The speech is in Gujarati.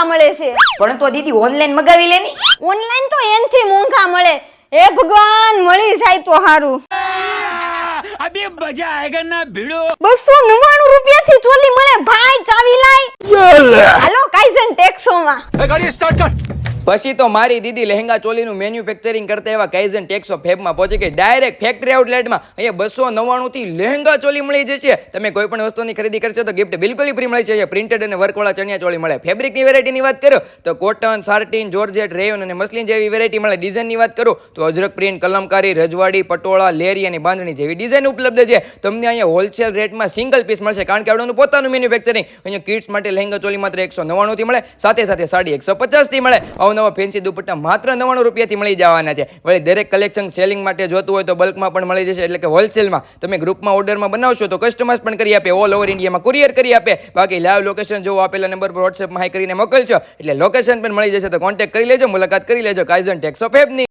મોંઘા મળે છે. પણ તો દીદી ઓનલાઈન મગાવી લેની ઓનલાઈન તો એનથી મોંઘા મળે. હે ભગવાન મળી જાય તો હારું. અબે મજા આયેગા ના ભીડો? 299 રૂપિયા થી ચોલી મળે. ભાઈ ચાવી લાય. હેલો કાઈઝન ટેક્સોમાં. એ ગાડી સ્ટાર્ટ કર. પછી તો મારી દીદી લહેંગા ચોલીનું મેન્યુફેક્ચરિંગ કરતા એવા કાઇઝન ટેક્સો ફેબમાં પહોંચી ગઈ. ડાયરેક્ટ ફેક્ટરી આઉટલેટમાં અહીંયા બસો નવ્વાણુંથી લહેંગા ચોલી મળી જશે. તમે કોઈ પણ વસ્તુની ખરીદી કરશો તો ગિફ્ટ બિલકુલ ફ્રી મળે છે પ્રિન્ટેડ અને વર્કવાળા ચણિયા ચોળી મળે. ફેબ્રિકની વેરાયટીની વાત કરો તો કોટન સાર્ટિન જોર્જેટ રેયોન અને મસલિન જેવી વેરાયટી મળે. ડિઝાઇનની વાત કરું તો અજરક પ્રિન્ટ કલમકારી, રજવાડી, પટોળા, લેરી અને બાંધણી જેવી ડિઝાઇન ઉપલબ્ધ છે. તમને અહીંયા હોલસેલ રેટમાં સિંગલ પીસ મળશે. કારણ કે આપણું પોતાનું મેન્યુફેક્ચરિંગ અહીંયા કિડ્સ માટે લહેંગા ચોલી માત્ર એકસો નવ્વાણુંથી મળે. સાથે સાથે સાડી એકસો પચાસથી મળે. અવનવા ફેન્સી દુપટ્ટા માત્ર નવ્વાણું રૂપિયાથી મળી જવાના છે. વળી દરેક કલેક્શન સેલિંગ માટે જોતું હોય તો બલ્કમાં પણ મળી જશે, એટલે કે હોલસેલમાં તમે ગ્રુપમાં ઓર્ડરમાં બનાવશો તો કસ્ટમાઇઝ પણ કરી આપે ઓલ ઓવર ઇન્ડિયામાં કુરિયર કરી આપે. બાકી લાઈવ લોકેશન જો આપેલા નંબર પર વોટ્સએપમાં હાઈ કરીને મોકલશો, એટલે લોકેશન પણ મળી જશે તો કોન્ટેક્ટ કરી લેજો, મુલાકાત કરી લેજો કાઇઝન ટેક્સ ઓફ એપની